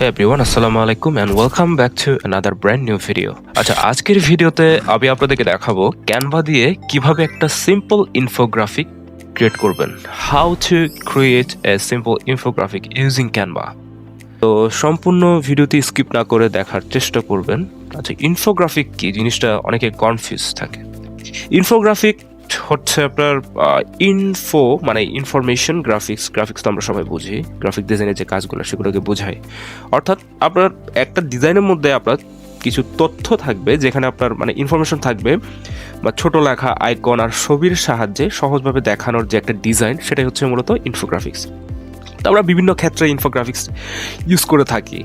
Hey everyone, আসসালামু আলাইকুম and welcome back to another brand new video. আচ্ছা আজকের ভিডিওতে আমি আপনাদেরকে দেখাবো ক্যানভা দিয়ে কীভাবে একটা সিম্পল ইনফোগ্রাফিক ক্রিয়েট করবেন। How to create a simple infographic using Canva তো সম্পূর্ণ ভিডিওটি স্কিপ না করে দেখার চেষ্টা করবেন। আচ্ছা ইনফোগ্রাফিক কি? জিনিসটা অনেকে কনফিউজ থাকে। ইনফোগ্রাফিক হচ্ছে আপনার ইনফো মানে ইনফরমেশন গ্রাফিক্স গ্রাফিক্স তো আমরা সবাই বুঝি। গ্রাফিক ডিজাইনের যে কাজগুলো, সেগুলোকে বোঝায় অর্থাৎ আপনার একটা ডিজাইনের মধ্যে আপনার কিছু তথ্য থাকবে, যেখানে আপনার মানে ইনফরমেশন থাকবে, বা ছোট লেখা আইকন আর ছবির সাহায্যে সহজভাবে দেখানোর যে একটা ডিজাইন সেটাই হচ্ছে মূলত ইনফোগ্রাফিক্স তো আমরা বিভিন্ন ক্ষেত্রে ইনফোগ্রাফিক্স ইউজ করে থাকি।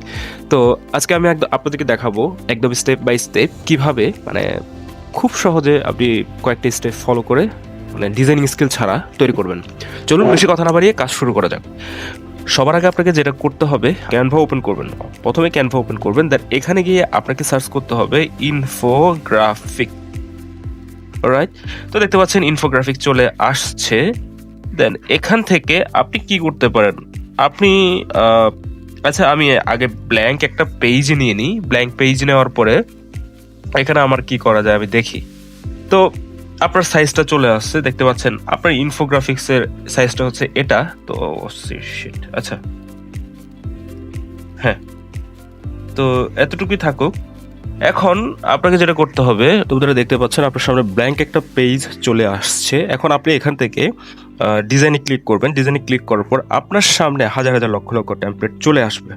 তো আজকে আমি একদম আপনাদেরকে দেখাবো একদম স্টেপ বাই স্টেপ কীভাবে মানে খুব সহজে আপনি কয়েকটি স্টেপ ফলো করে মানে ডিজাইনিং স্কিল ছাড়া তৈরি করবেন। চলুন বেশি কথা না বাড়িয়ে কাজ শুরু করা যাক। সবার আগে আপনাকে যেটা করতে হবে ক্যানভা ওপেন করবেন। প্রথমে ক্যানভা ওপেন করবেন দেন এখানে গিয়ে আপনাকে সার্চ করতে হবে ইনফোগ্রাফিক রাইট তো দেখতে পাচ্ছেন ইনফোগ্রাফিক চলে আসছে। দেন এখান থেকে আপনি কি করতে পারেন? আপনি আচ্ছা আমি আগে ব্ল্যাঙ্ক একটা পেজ নিয়ে নিই। ব্ল্যাঙ্ক পেজ নেওয়ার পরে এখানে আমার কি করা যায় আমি দেখি। তো আপনার সাইজটা চলে আসছে, দেখতে পাচ্ছেন, আপনার ইনফোগ্রাফিক্স এর সাইজটা হচ্ছে এটা। তো আচ্ছা। হ্যাঁ। তো এতটুকুই থাকুক। এখন আপনাকে যেটা করতে হবে তোমরা দেখতে পাচ্ছেন, আপনার সামনে ব্ল্যাঙ্ক একটা পেজ চলে আসছে। এখন আপনি এখান থেকে ডিজাইনে ক্লিক করবেন। ডিজাইনে ক্লিক করার পর আপনার সামনে হাজার হাজার লক্ষ লক্ষ টেমপ্লেট চলে আসবে।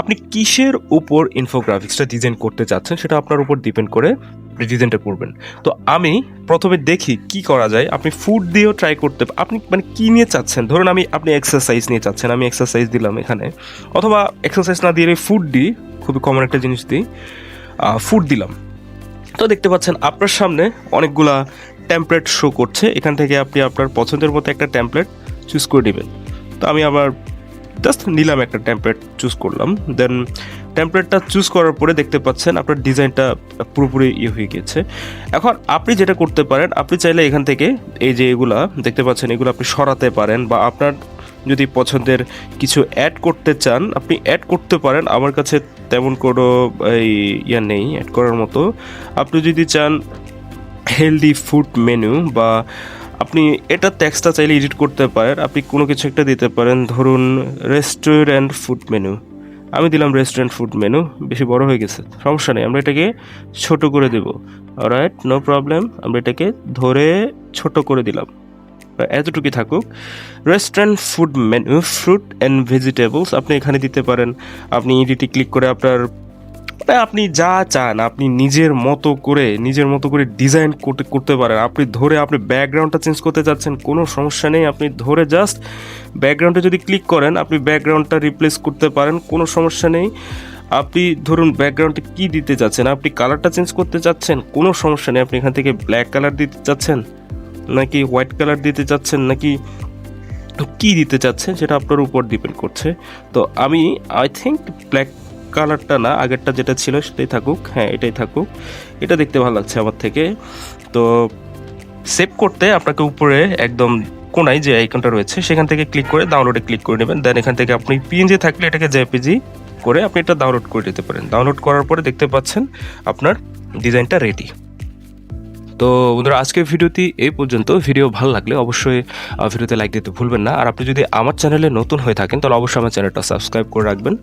আপনি কিসের উপর ইনফোগ্রাফিক্সটা ডিজাইন করতে চাচ্ছেন সেটা আপনার উপর ডিপেন্ড করে ডিজাইনটা করবেন। তো আমি প্রথমে দেখি কি করা যায়, আপনি ফুড দিয়েও ট্রাই করতে আপনি মানে কী নিয়ে চাচ্ছেন? ধরুন আমি, আপনি এক্সারসাইজ নিয়ে চাচ্ছেন, আমি এক্সারসাইজ দিলাম এখানে। অথবা এক্সারসাইজ না দিয়ে ফুড দিই, খুবই কমন একটা জিনিস দিই ফুড দিলাম। তো দেখতে পাচ্ছেন আপনার সামনে অনেকগুলা টেমপ্লেট শো করছে, এখান থেকে আপনি আপনার পছন্দের মতো একটা টেমপ্লেট চুজ করে নেবেন। তো আমি আবার জাস্ট নিলাম একটা টেমপ্লেট চুজ করলাম। দেন টেমপ্লেটটা চুজ করার পরে দেখতে পাচ্ছেন আপনার ডিজাইনটা পুরোপুরি ইয়ে হয়ে গেছে। এখন আপনি যেটা করতে পারেন, আপনি চাইলে এখান থেকে এই যে এগুলা দেখতে পাচ্ছেন, এগুলো আপনি সরাতে পারেন বা আপনার যদি পছন্দের কিছু অ্যাড করতে চান, আপনি অ্যাড করতে পারেন। আমার কাছে তেমন কোনো ইয়া নেই অ্যাড করার মতো। আপনি যদি চান হেলদি ফুড মেনু বা আপনি এটা ট্যাক্সটা চাইলে এডিট করতে পারেন। আপনি কোনো কিছু একটা দিতে পারেন। ধরুন রেস্টুরেন্ট ফুড মেনু আমি দিলাম রেস্টুরেন্ট ফুড মেনু বেশি বড় হয়ে গেছে। সমস্যা নেই, আমরা এটাকে ছোট করে দেব। রাইট নো প্রবলেম আমরা এটাকে ধরে ছোট করে দিলাম। এতটুকুই থাকুক। Restaurant food menu fruit and vegetables আপনি এখানে দিতে পারেন। আপনি এডিটে ক্লিক করে আপনার মানে আপনি যা চান, আপনি নিজের মতো করে, নিজের মতো করে ডিজাইন করতে করতে পারেন। আপনি ধরে আপনি ব্যাকগ্রাউন্ডটা চেঞ্জ করতে চাচ্ছেন কোনো সমস্যা নেই। আপনি ধরে জাস্ট ব্যাকগ্রাউন্ডে যদি ক্লিক করেন, আপনি ব্যাকগ্রাউন্ডটা রিপ্লেস করতে পারেন, কোনো সমস্যা নেই। আপনি ধরুন ব্যাকগ্রাউন্ডে কি দিতে চাচ্ছেন আপনি কালারটা চেঞ্জ করতে চাচ্ছেন কোনো সমস্যা নেই। আপনি এখান থেকে ব্ল্যাক কালার দিতে চাচ্ছেন নাকি হোয়াইট কালার দিতে চাচ্ছেন নাকি কি দিতে চাচ্ছেন সেটা আপনার উপর ডিপেন্ড করছে। তো আমি আই থিঙ্ক ব্ল্যাক কালারটা না, আগেরটা যেটা ছিল সেটাই থাকুক হ্যাঁ এটাই থাকুক। এটা দেখতে ভালো লাগছে আমার থেকে। তো সেভ করতে আপনাকে উপরে একদম কোনায় যে আইকনটা রয়েছে, সেখান থেকে ক্লিক করে ডাউনলোডে ক্লিক করে নেবেন। দেন এখান থেকে আপনি পিএনজি থাকলে এটাকে জেপিজি করে আপনি এটা ডাউনলোড করে দিতে পারেন। ডাউনলোড করার পরে দেখতে পাচ্ছেন আপনার ডিজাইনটা রেডি তো বন্ধুরা, আজকের ভিডিওটি এই পর্যন্ত। ভিডিও ভালো লাগলে অবশ্যই ভিডিওতে লাইক দিতে ভুলবেন না। আর আপনি যদি আমার চ্যানেলে নতুন হয়ে থাকেন, তাহলে অবশ্যই আমার চ্যানেলটা সাবস্ক্রাইব করে রাখবেন।